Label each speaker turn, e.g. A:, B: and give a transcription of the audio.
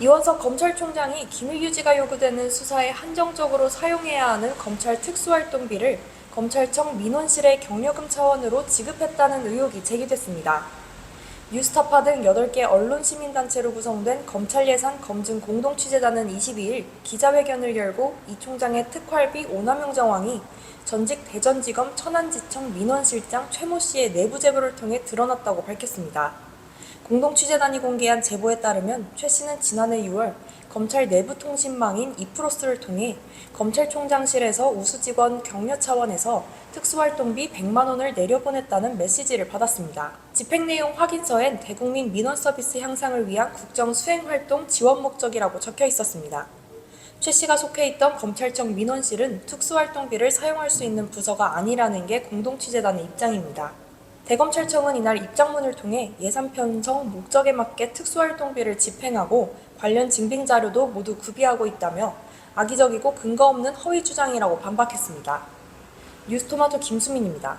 A: 이원석 검찰총장이 기밀 유지가 요구되는 수사에 한정적으로 사용해야 하는 검찰 특수활동비를 검찰청 민원실에 경력금 차원으로 지급했다는 의혹이 제기됐습니다. 뉴스타파 등 8개 언론 시민단체로 구성된 검찰 예산 검증 공동 취재단은 22일 기자회견을 열고 이 총장의 특활비 오남용 정황이 전직 대전지검 천안지청 민원실장 최모 씨의 내부 제보를 통해 드러났다고 밝혔습니다. 공동 취재단이 공개한 제보에 따르면 최 씨는 지난해 6월 검찰 내부 통신망인 이프로스를 통해 검찰총장실에서 우수 직원 격려 차원에서 특수활동비 100만 원을 내려보냈다는 메시지를 받았습니다. 집행 내용 확인서엔 대국민 민원 서비스 향상을 위한 국정 수행 활동 지원 목적이라고 적혀 있었습니다. 최 씨가 속해 있던 검찰청 민원실은 특수활동비를 사용할 수 있는 부서가 아니라는 게 공동취재단의 입장입니다. 대검찰청은 이날 입장문을 통해 예산 편성 목적에 맞게 특수활동비를 집행하고 관련 증빙 자료도 모두 구비하고 있다며 악의적이고 근거 없는 허위 주장이라고 반박했습니다. 뉴스토마토 김수민입니다.